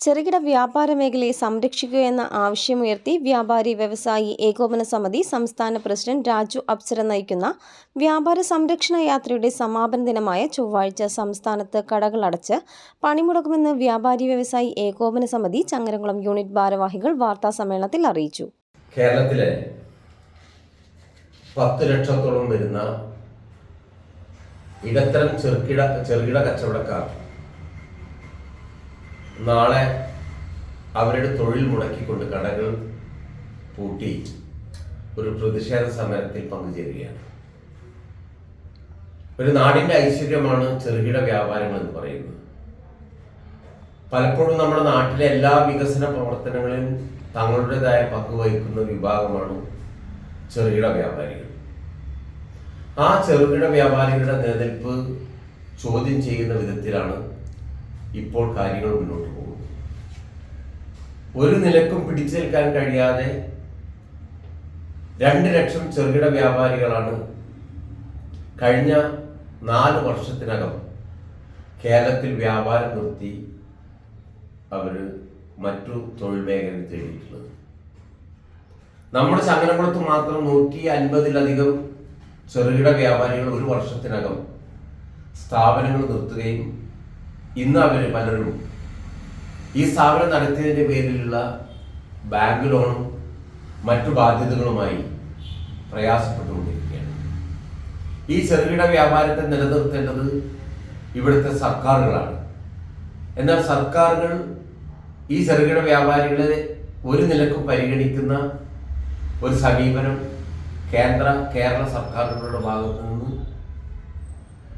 ചെറുകിട വ്യാപാര മേഖലയെ സംരക്ഷിക്കുക എന്ന ആവശ്യമുയർത്തി വ്യാപാരി വ്യവസായി ഏകോപന സമിതി സംസ്ഥാന പ്രസിഡന്റ് രാജു അപ്സര നയിക്കുന്ന വ്യാപാര സംരക്ഷണ യാത്രയുടെ സമാപന ദിനമായ ചൊവ്വാഴ്ച സംസ്ഥാനത്ത് കടകൾ അടച്ച് പണിമുടക്കുമെന്ന് വ്യാപാരി വ്യവസായി ഏകോപന സമിതി ചങ്ങരംകുളം യൂണിറ്റ് ഭാരവാഹികൾ വാർത്താ സമ്മേളനത്തിൽ അറിയിച്ചു. കേരളത്തിലെ പത്ത് ലക്ഷത്തോളം വരുന്ന ഇടത്തരം ചെറുകിട ചെറുകിട കച്ചവടക്കാർ നാളെ അവരുടെ തൊഴിൽ മുടക്കിക്കൊണ്ട് കടകൾ പൂട്ടി ഒരു പ്രതിഷേധ സമരത്തിൽ പങ്കുചേരുകയാണ്. ഒരു നാടിന്റെ ഐശ്വര്യമാണ് ചെറുകിട വ്യാപാരങ്ങൾ എന്ന് പറയുന്നത്. പലപ്പോഴും നമ്മുടെ നാട്ടിലെ എല്ലാ വികസന പ്രവർത്തനങ്ങളിലും തങ്ങളുടേതായ പങ്ക് വഹിക്കുന്ന വിഭാഗമാണ് ചെറുകിട വ്യാപാരികൾ. ആ ചെറുകിട വ്യാപാരികളുടെ നിലനിൽപ്പ് ചോദ്യം ചെയ്യുന്ന വിധത്തിലാണ് ഇപ്പോൾ കാര്യങ്ങൾ മുന്നോട്ട് പോകുന്നു ഒരു നിലക്കും പിടിച്ചേൽക്കാൻ കഴിയാതെ രണ്ട് ലക്ഷം ചെറുകിട വ്യാപാരികളാണ് കഴിഞ്ഞ നാല് വർഷത്തിനകം കേരളത്തിൽ വ്യാപാരം നിർത്തി അവർ മറ്റു തൊഴിൽ മേഖലയിൽ തേടിയിട്ടുള്ളത്. നമ്മുടെ ചങ്ങനകുളത്ത് മാത്രം നൂറ്റി അൻപതിലധികം ചെറുകിട വ്യാപാരികൾ ഒരു വർഷത്തിനകം സ്ഥാപനങ്ങൾ നിർത്തുകയും ഇന്ന് അവർ പലരും ഈ സ്ഥാപനം നടത്തിയതിന്റെ പേരിലുള്ള ബാങ്ക് ലോണും മറ്റു ബാധ്യതകളുമായി പ്രയാസപ്പെട്ടുകൊണ്ടിരിക്കുകയാണ്. ഈ ചെറുകിട വ്യാപാരത്തെ നിലനിർത്തേണ്ടത് ഇവിടുത്തെ സർക്കാരുകളാണ്. എന്നാൽ സർക്കാരുകൾ ഈ ചെറുകിട വ്യാപാരികളെ ഒരു നിലയ്ക്ക് പരിഗണിക്കുന്ന ഒരു സമീപനം കേന്ദ്ര കേരള സർക്കാരുകളുടെ ഭാഗത്തു നിന്ന്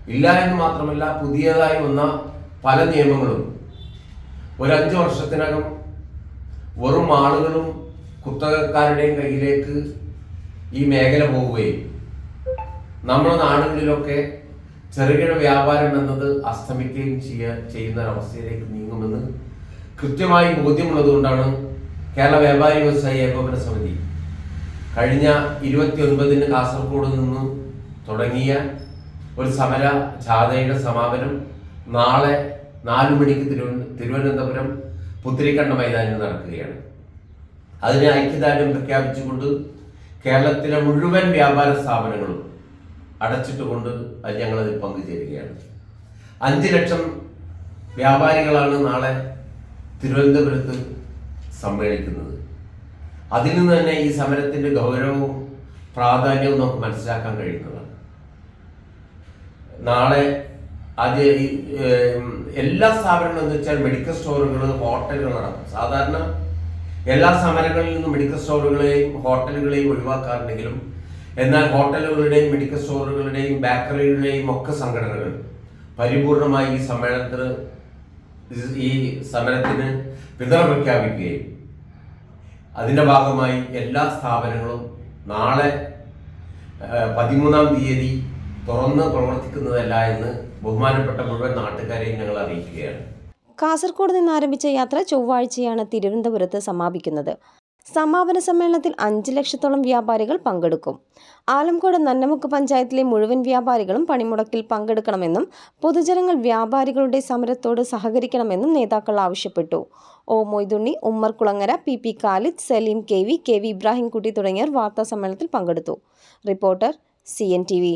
ഇല്ല എന്ന് മാത്രമല്ല പുതിയതായി വന്ന പല നിയമങ്ങളും. ഒരു അഞ്ച് വർഷത്തിനകം വെറും ആളുകളും കുത്തകക്കാരുടെയും കയ്യിലേക്ക് ഈ മേഖല പോവുകയും നമ്മുടെ നാടുകളിലൊക്കെ ചെറുകിട വ്യാപാരം എന്നത് അസ്തമിക്കുകയും ചെയ്യാൻ ചെയ്യുന്ന ഒരവസ്ഥയിലേക്ക് നീങ്ങുമെന്ന് കൃത്യമായി ബോധ്യമുള്ളതുകൊണ്ടാണ് കേരള വ്യാപാരി വ്യവസായി ഏകോപന സമിതി കഴിഞ്ഞ ഇരുപത്തി ഒൻപതിന് കാസർഗോഡ് നിന്ന് തുടങ്ങിയ ഒരു സമര ജാഥയുടെ സമാപനം നാളെ നാലു മണിക്ക് തിരുവന തിരുവനന്തപുരം പുത്തിരിക്കണ്ണ മൈതാനിൽ നടക്കുകയാണ്. അതിനെ ഐക്യദാർഢ്യം പ്രഖ്യാപിച്ചുകൊണ്ട് കേരളത്തിലെ മുഴുവൻ വ്യാപാര സ്ഥാപനങ്ങളും അടച്ചിട്ടുകൊണ്ട് അത് ഞങ്ങളതിൽ പങ്കുചേരുകയാണ്. അഞ്ച് ലക്ഷം വ്യാപാരികളാണ് നാളെ തിരുവനന്തപുരത്ത് സമ്മേളിക്കുന്നത്. അതിൽ നിന്ന് തന്നെ ഈ സമരത്തിന്റെ ഗൗരവവും പ്രാധാന്യവും നമുക്ക് മനസ്സിലാക്കാൻ കഴിയുന്നതാണ്. നാളെ അത് എല്ലാ സ്ഥാപനങ്ങളും എന്ന് വെച്ചാൽ മെഡിക്കൽ സ്റ്റോറുകൾ നടക്കും. സാധാരണ എല്ലാ സമരങ്ങളിൽ നിന്നും മെഡിക്കൽ സ്റ്റോറുകളെയും ഹോട്ടലുകളെയും ഒഴിവാക്കാറുണ്ടെങ്കിലും എന്നാൽ ഹോട്ടലുകളുടെയും മെഡിക്കൽ സ്റ്റോറുകളുടെയും ബേക്കറികളുടെയും ഒക്കെ സംഘടനകൾ പരിപൂർണമായി ഈ സമ്മേളനത്തിന് ഈ സമരത്തിന് പിന്തുണ പ്രഖ്യാപിക്കുകയും അതിന്റെ ഭാഗമായി എല്ലാ സ്ഥാപനങ്ങളും നാളെ പതിമൂന്നാം തീയതി തുറന്ന് പ്രവർത്തിക്കുന്നതല്ല എന്ന് ബഹുമാനപ്പെട്ട മുഴുവൻ നാട്ടുകാരെയും ഞങ്ങൾ അറിയിക്കുകയാണ്. കാസർഗോഡ് നിന്ന് ആരംഭിച്ച യാത്ര ചൊവ്വാഴ്ചയാണ് തിരുവനന്തപുരത്ത് സമാപിക്കുന്നത്. സമാപന സമ്മേളനത്തിൽ അഞ്ച് ലക്ഷത്തോളം വ്യാപാരികൾ പങ്കെടുക്കും. ആലംകോട് നന്നമുക്ക് പഞ്ചായത്തിലെ മുഴുവൻ വ്യാപാരികളും പണിമുടക്കിൽ പങ്കെടുക്കണമെന്നും പൊതുജനങ്ങൾ വ്യാപാരികളുടെ സമരത്തോട് സഹകരിക്കണമെന്നും നേതാക്കൾ ആവശ്യപ്പെട്ടു. O Moythunni Ummer Kulangara P P Khalid Saleem K V K V Ibrahimkutty തുടങ്ങിയവർ വാർത്താ സമ്മേളനത്തിൽ പങ്കെടുത്തു. Reporter C N T V.